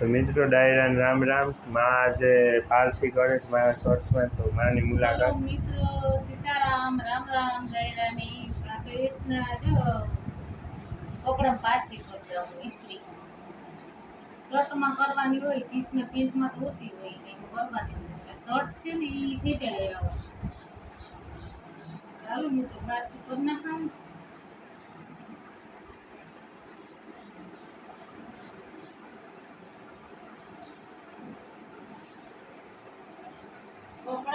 તો મિત્રો ડાયરાન રામ રામ. માં આજે પારસી ગણેશ મારા શોર્ટ્સમાં તો માની મુલાકાત. મિત્રો, સીતારામ, રામ રામ, ડાયરાની એસના જો, કપડા શર્ટમાં કરવાની હોય જીન્સને પેન્ટમાં તો ઓછી હોય ને કરવાની હોય. શર્ટ છે ને એ ખેંચાઈ આવો ચાલો મિત્રો પાછી કરી નાખાવું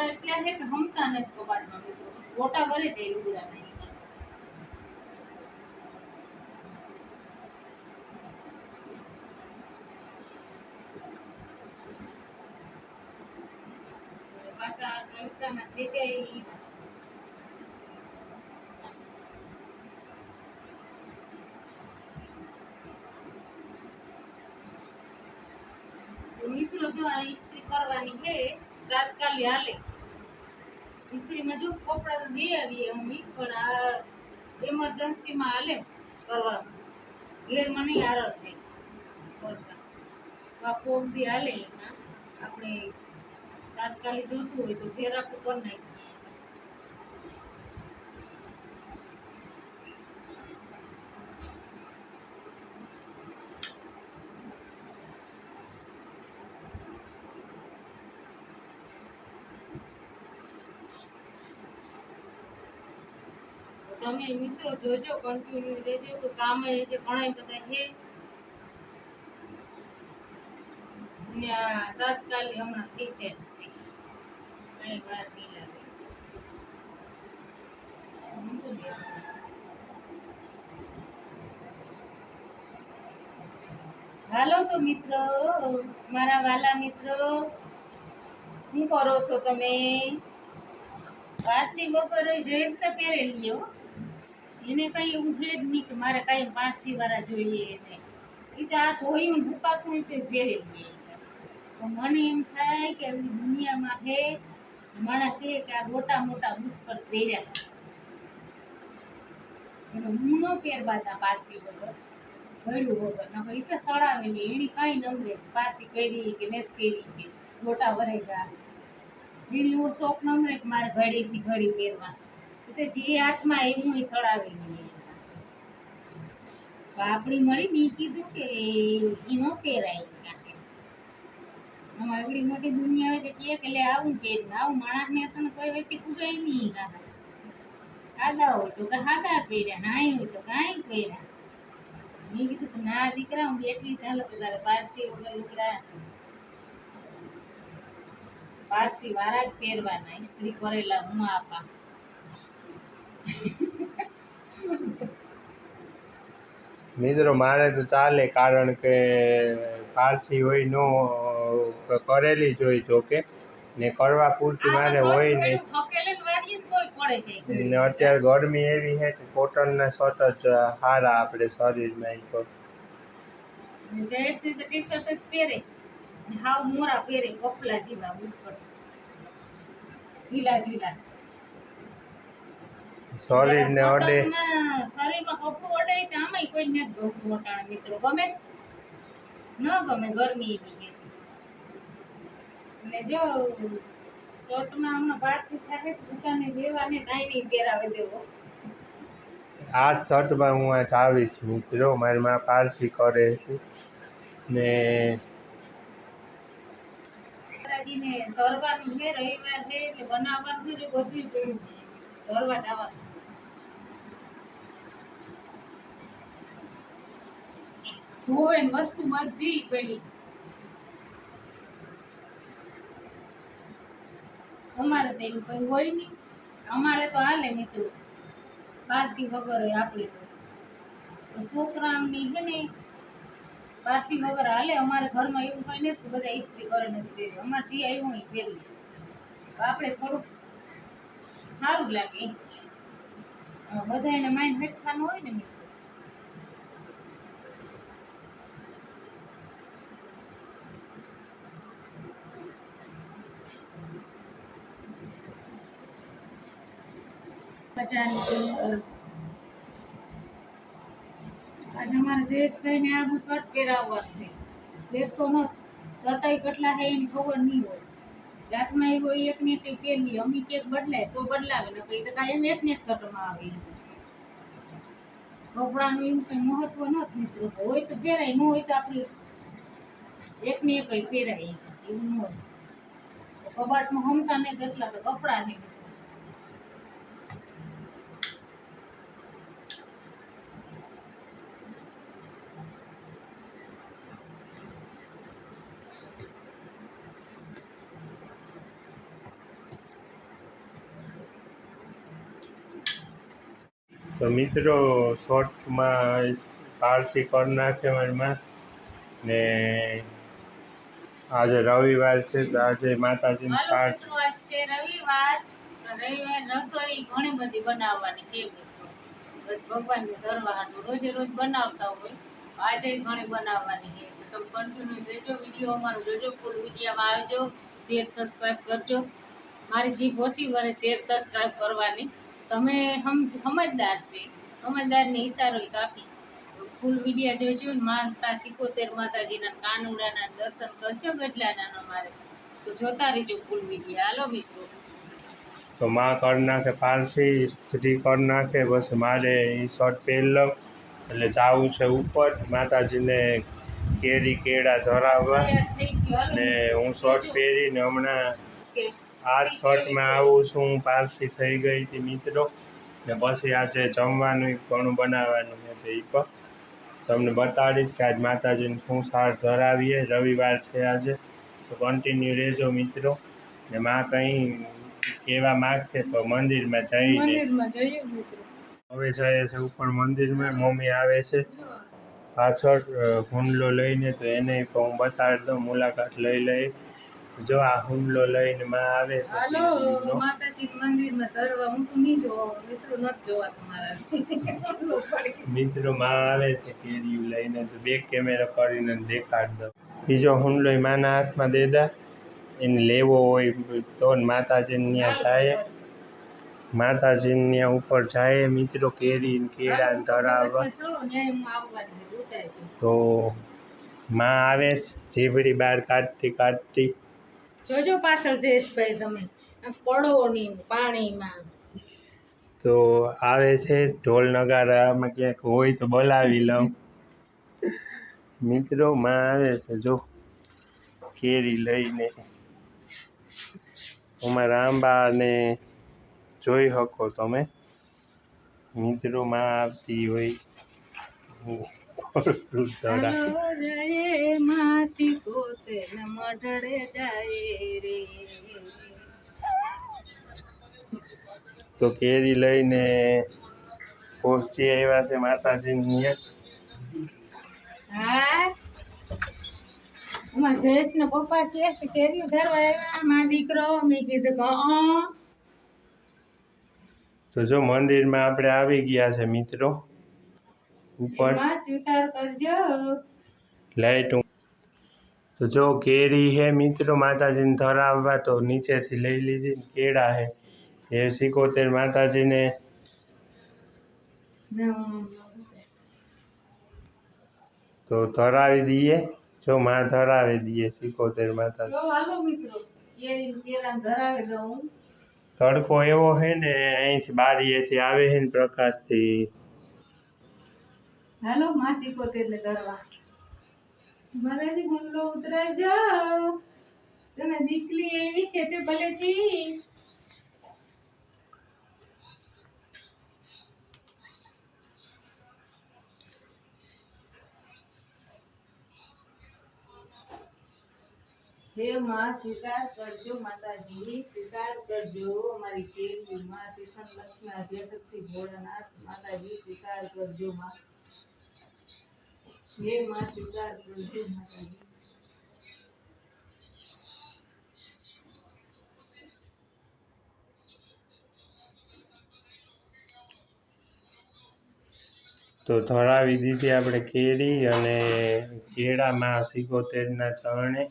કપડા એટલા છે કે હમતા નથી કબાટમાં ગોટા ભરે છે એવું બધા નહીં. મિત્રો જો આ ઇસ્ત્રી કરવાની છે, તાત્કાલિક હાલે. ઇસ્ત્રીમાં જો કપડા તો દે આવીએ અમે, પણ આ એમરજન્સીમાં હાલે કરવાનું ઘેરમાં નહીં આરત નહીં આ કોક બી હાલે આપણે તાત્કાલિક જોતું હોય તો આપણું કરી નાખીએ. તમે મિત્રો જોજો કન્ટિન્યુ રહેજો, તો કામ છે ઘણા બધા છે. તાત્કાલિક હમણાં થઈ જશે કઈ વાર નહીં લાગે હાલો તો મિત્રો, મારા વાલા મિત્રો, શું કરો છો તમે? પારસી વગર જયેશ તો પહેરેલી હો એને કઈ એવું છે જ નહીં કે મારે કઈ પારસી વાળા જોઈએ એને એ તો આ ને ભૂકાતું તો તો મને એમ થાય કે એવી દુનિયામાં છે માણસ કહે કે આ મોટા મોટા મુસ્કર પહેર્યા એટલે હું ન પહેરવા હતા પારસી વગર ગળ્યું વગર. ન એ તો સડાવેલી એની કાંઈ નમરે પારસી કરી કે નથી કરી કે. મોટા વરેગા એની એવો શોખ નમરે કે મારે ઘડીથી ઘડી પહેરવા એટલે જે હાથમાં એવું એ આપણી મળી ની કીધું કે નો પહેરાય. આમાં મોટી દુનિયા હોય તો કહે કે લે આવું પહેરીને આવું માણસને તને કોઈ વ્યક્તિ પુગાય નહીં કાકા સાદા હોય તો કે સાદા પહેર્યા નાય હોય તો કાંઈ પહેર્યા. મેં કીધું કે ના દીકરા, હું બેઠી ચાલો તો તારે પારસી વગર લુગડા. પારસી વાળા જ પહેરવાના ઇસ્ત્રી કરેલા હું આપા. મિત્રો મારે તો ચાલે કારણ કે પારસી હોય નો કરેલી જ હોય જોકે. ને કરવા પૂરતી મારે હોય નહીં ને અત્યારે ગરમી એવી છે કે કોટનના શર્ટ જ સારા આપણે શરીરમાં ઈ તો. હાવ મોરા પહેરે કપલા જેવા ગીલા ઢીલા. ઢીલા ને અડે. શરીરમાં કપડું અડે તો આમાંય કોઈ ને ગમતું ઓટાણ મિત્રો ગમે? ન ગમે ગરમી એવી ને જો શર્ટમાં હમણાં બહારથી થાય દુકાને દેવાને કાંઈ પહેરાવે દેવો આ શર્ટમાં હું આ આવીશ મિત્રો મારી માં પારસી કરે છે. ને તરવાનું છે રવિવાર છે એટલે બનાવવાનું છે બધું તરવા જવાનું. ધોવે વસ્તુ બધી પડી. અમારે તો એવું કઈ હોય નહીં. અમારે તો હાલે મિત્રો. પારસી વગર હોય આપણે તો. છોકરાની છે ને. પારસી વગર હાલે. અમારે ઘરમાં એવું કઈ નથી બધા ઇસ્ત્રી કરે નથી પહેરી અમારે જે આવ્યું એ પહેરી આપણે થોડુંક સારું લાગે. બધા એને માઇન્ડ બેઠાનું હોય ને મિત્રો. મજાની આજે અમારે જયેશભાઈને આ હું શર્ટ પહેરાવવાનું પહેરતો ન, ચટાઈ કેટલા હે એની ખબર નહીં હોય. રાતમાં એવો એક ને કઈ પહેરવી, અમી કેક બદલાય તો બદલાવે, ને કઈ તો કાંઈ એમ એક ને એક શર્ટમાં આવે. કપડાનું એવું કંઈ મહત્વ નથી મિત્રો હોય તો પહેરાય, ન હોય તો આપણે એક ને એક પહેરાય. એવું ન હોય. કબાટમાં હમતા નહીં કેટલા તો કપડાં ને તો મિત્રો શોર્ટમાં પારસી કરી નાખે ને આજે રવિવાર છે તો આજે માતાજીની પાઠ છે રવિવાર. રવિવાર રસોઈ ઘણી બધી બનાવવાની કે બસ ભગવાનને ધરવાનું રોજે રોજ બનાવતા હોય. આજે ઘણી બનાવવાની છે. તો તમે કન્ટિન્યુ જોજો વીડિયો અમારો જોજો ફૂલ વિડીયોમાં આવજો. શેર સબસ્ક્રાઈબ કરજો. મારી જીભ ઓછી વરે શેર સબસ્ક્રાઈબ કરવાની. તમે હમ સમજદાર છે. સમજદારને ઈશારો કાપી ફૂલ વિડીયા જોજો ને માતા સિકોતેર માતાજીના કાનુડાના દર્શન કરજો ગઢલાના મારે. તો જોતા રહેજો ફૂલ વિડીયા. હાલો મિત્રો. તો માં કરી નાખે પારસી સ્ત્રી કરી નાખે બસ મારે એ શર્ટ પહેરી લઉં. એટલે જાવું છે ઉપર. માતાજીને કેરી કેળા ધરાવવા. ને હું શર્ટ પહેરીને હમણાં આ શર્ટમાં આવું છું પારસી થઈ ગઈ હતી મિત્રો. ને પછી આજે જમવાનું ઘણું બનાવવાનું છે તો એ પણ. તમને બતાડીશ કે આજ માતાજીને શું સાર ધરાવીએ. રવિવાર છે આજે. તો કન્ટિન્યુ રહેજો મિત્રો. ને માં કંઈ કહેવા માગશે પણ મંદિરમાં જઈને. હવે જાય છે ઉપર મંદિરમાં. મમ્મી આવે છે. પાછળ હુંડલો લઈને તો એને પણ હું બતાડી દઉં મુલાકાત લઈ લઈ જો આ હુંડલો લઈને માં આવે તો હાલો. માતાજી મંદિરમાં ધરવા હું તો નહીં જોવા મિત્રો નથી જોવા તમારા. મિત્રો માં આવે છે કેરીયું લઈને તો બે કેમેરા કરીને દેખાડ દો બીજો હુમલો માના હાથમાં દે દે એને લેવો હોય તો માતાજીને ત્યાં જાય. માતાજીને ત્યાં ઉપર જાય મિત્રો કેરી કેળા ધરાવવા. તો માં આવે છે, જીભડી બહાર કાઢતી કાઢતી. જોજો પાછળ જયેશભાઈ તમે આ પડો ની પાણીમાં. તો આવે છે ઢોલ નગારામાં ક્યાંક હોય તો બોલાવી લઉં. મિત્રો માં આવે છે જો કેરી લઈને. અમારા આંબાને જોઈ શકો તમે. મિત્રો માં આવતી હોય. જાય માસી પોતે ન જાય રે. તો કેરી લઈને પહોંચી આવ્યા છે માતાજીની હા? અમારા જયેશ ના પપ્પા કે કેરી ધરવા આવ્યા માં દીકરો. મેં કીધું કે તો જો મંદિરમાં આપણે આવી ગયા છે મિત્રો ઉપર. સ્વીકાર કરજો. લાઈટ તો જો કેરી હે મિત્રો માતાજીને ધરાવવા તો નીચેથી લઈ લીધી. ને કેળા હે એ સિકોતેર માતાજીને તો ધરાવી દઈએ. જો માં ધરાવી દઈએ સિકોતેર માતાજી. તડકો એવો હે ને અહીંથી બારીએથી આવે છે ને પ્રકાશથી. હાલો માં સિકોતેર ને ધરવા. મારાજી હુમલો ઉતરાવજો. તમે દીકલી એવી છે તે ભલેથી. હે માં, સ્વીકાર કરજો માતાજી, સ્વીકાર કરજો. અમારી કેરી માં શ્રીખંડ લક્ષ્મી આદ્યશક્તિ ભોળાનાથ માતાજી, સ્વીકાર કરજો માં. તો ધરાવી દીધી આપણે કેરી અને કેળામાં સિકોતેરના ચરણે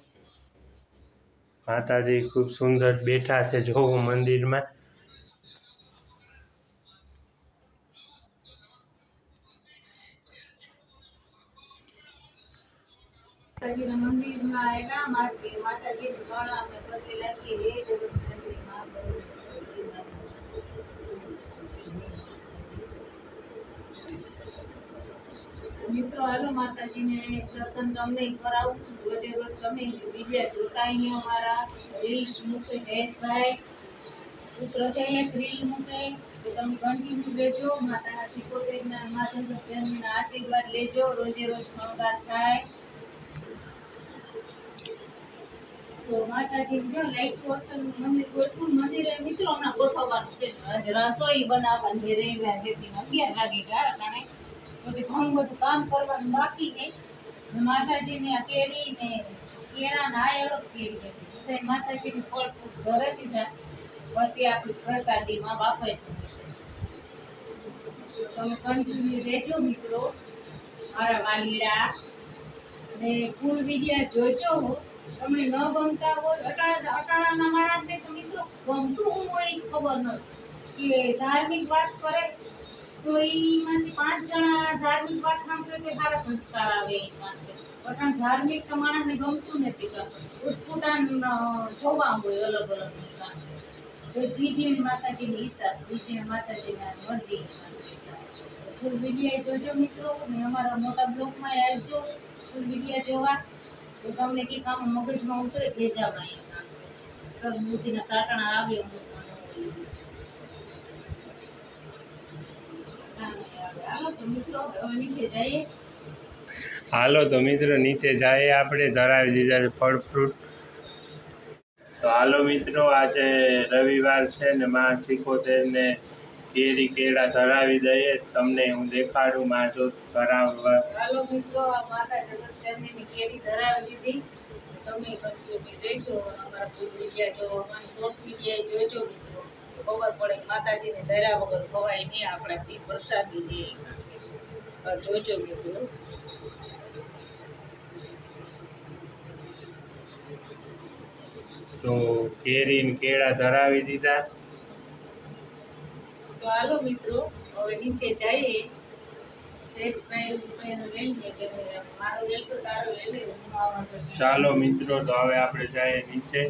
માતાજી ખૂબ સુંદર બેઠા છે જોવું મંદિરમાં. માતાજીના મંદિરમાં આવેલા, માસી માતાજીની ગળા અમે પગે લાગી મિત્રો, હાલો માતાજીને દર્શન તમને કરાવું રોજે રોજ તમે વિડીયા જોતા અહીંયા અમારા રીલ્સ મૂકે, જયેશભાઈ. પુત્ર અહીંયા રીલ મૂકે. તો તમે કન્ટિન્યુ લેજો. માતાના સિકોતેરના માતા જન્મીના આશીર્વાદ લેજો. રોજે રોજ શણગાર થાય. તો માતાજી જો લાઈટ પોસન મંદિર ગોઠવું મંદિરે મિત્રો હમણાં ગોઠવવાનું છે. આજ રસોઈ બનાવવાની છે રેવા જેથી અગિયાર વાગે ગયા કારણે પછી ઘણું બધું કામ કરવાનું બાકી છે. માતાજીને આ કેરી ને કેળા ના અલગ કેરી હતી માતાજીની ફળ ફૂટ ઘરે દીધા. પછી આપણી પ્રસાદીમાં વાપરશું તમે કન્ટિન્યુ રહેજો મિત્રો. મારા વાલીડા. ને કુલ વિદ્યા જોજો તમને ન ગમતા હોય, અટાણા અટાણાના માણસને તો મિત્રો ગમતું હું હોય એ જ ખબર નથી. કે ધાર્મિક વાત કરે તો એમાંથી પાંચ જણા ધાર્મિક વાત સાંભળે તો સારા સંસ્કાર આવે એમાંથી. અટાણ ધાર્મિક તો માણસને ગમતું નથી ઉટપુટાન જોવા હોય અલગ અલગ રીતના તો જીજીની માતાજીની ઈચ્છા જીજીની માતાજીના મરજીની ફૂલ વીડિયો જોજો મિત્રો, અને અમારા મોટા બ્લોકમાં આવજો. ફૂલ વીડિયો જોવા. તો તમને કંઈક આમ મગજમાં ઉતરે ભેજામાં અહીંયા સદબુદ્ધિના સાટણા આવે અમુક હાલો તો મિત્રો નીચે જાય આપણે. ધરાવી દીધા છે ફળ ફ્રૂટ. તો હાલો મિત્રો, આજે રવિવાર છે ને માં સિકોતેર ને કેરી કેળા ધરાવી દઈએ તમને હું દેખાડું માં જો ધરાવવા. હાલો મિત્રો માતા જગતચંદીની કેરી ધરાવી દીધી. તમે કન્ટિન્યુ રહેજો અમારા ફૂલ જો અમારા શોર્ટ જોજો મિત્રો. ખબર પડે માતાજીને ધર્યા વગર ખવાય નહીં આપણાથી પ્રસાદી દે જોજો મિત્રો. તો કેરી ને કેળા ધરાવી દીધા. તો મિત્રો, હવે નીચે જઈએ. ચાલો મિત્રો, તો હવે આપણે જઈએ નીચે.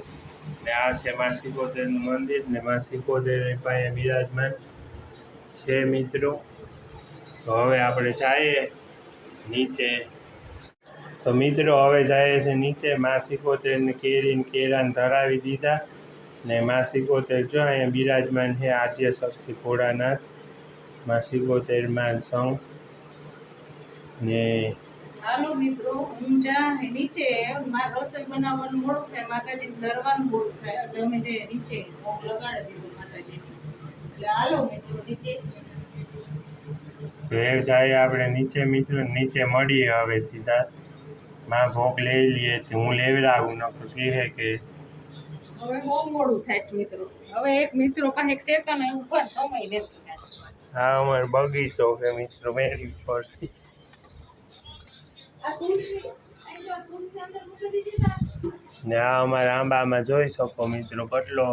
ને આ છે માં સિકોતેરનું મંદિર ને માં સિકોતેર પાસે બિરાજમાન છે મિત્રો. તો હવે આપણે જઈએ નીચે. તો મિત્રો, હવે જાય છે નીચે. માં સિકોતેરને ને કેરાને ધરાવી દીધા. ને માં સિકોતેર જો અહીંયા બિરાજમાન છે આદ્ય શક્તિ ભોળાનાથ. માં સિકોતેર માન સંઘ. ને હાલો મિત્રો હું જ્યાં નીચે મારે રસોઈ બનાવવાનું મોડું થાય માતાજીને ધરવાનું મોડું થાય એટલે અમે જે નીચે ભોગ લગાડી દીધો માતાજી એટલે હાલો મિત્રો નીચે. ઘેર જાય આપણે નીચે મિત્રો નીચે મળીએ હવે સીધા. માં ભોગ લઈ લઈએ તો હું લેવડાવું નકર કહે કે હવે બહુ મોડું થાય છે મિત્રો. હવે એક મિત્રો પાસે એક સેકન્ડ ઉપર સમય લેતો હા અમારો બગીચો કે મિત્રો મેરી પડશે આ તુલસી અહીં જો તુલસી અંદર મૂકી દીધી તા ને આ અમારા આંબામાં જોઈ શકો મિત્રો કેટલો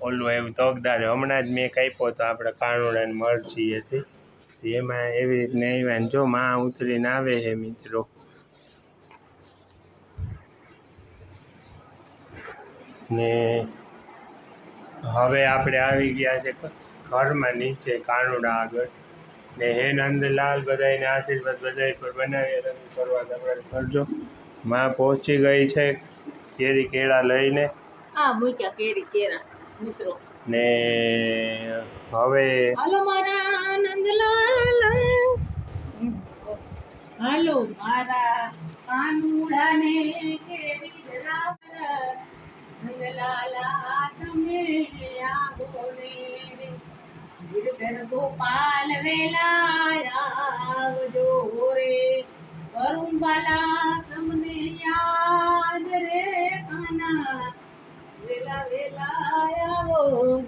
ઓલું એવું તગદાર. હમણાં જ મેં કાપ્યો તો આપણે કાનુડાની મરચી હતી. એમાં એવી રીતને આવ્યા ને જો માં ઉતરીને આવે છે મિત્રો. ને હવે આપણે આવી ગયા છે ઘરમાં નીચે કાનુડા આગળ. ને હે નંદલાલ બધાને આશીર્વાદ બધા પર બનાવી રંગ કરવા તમારે કરજો માં પહોંચી ગઈ છે કેરી કેળા લઈને. આ મૂક્યા કેરી કેરા મિત્રો. ને હવે હાલો મારા નંદલાલ. હાલો મારા કાનુડાને કેરી ધરાવરા ને ગિરધર ગોપાલ વેલા રે કરુંબાલા તમને યાદ રે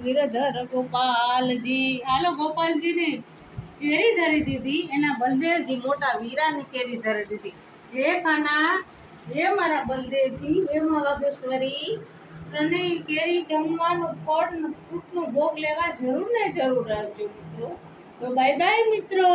ગિરધર ગોપાલજી હાલો ગોપાલજીને કેરી ધરી દીધી, એના બલદેવજી મોટા વીરાની કેરી ધરી દીધી. હે કાના, હે મારા બલદેવજી, હે મારા વાઘેશ્વરી કેરી જમવાનું ફળ ફ્રૂટનો ભોગ લેવા જરૂર ને જરૂર રાખજો મિત્રો. તો બાય બાય મિત્રો.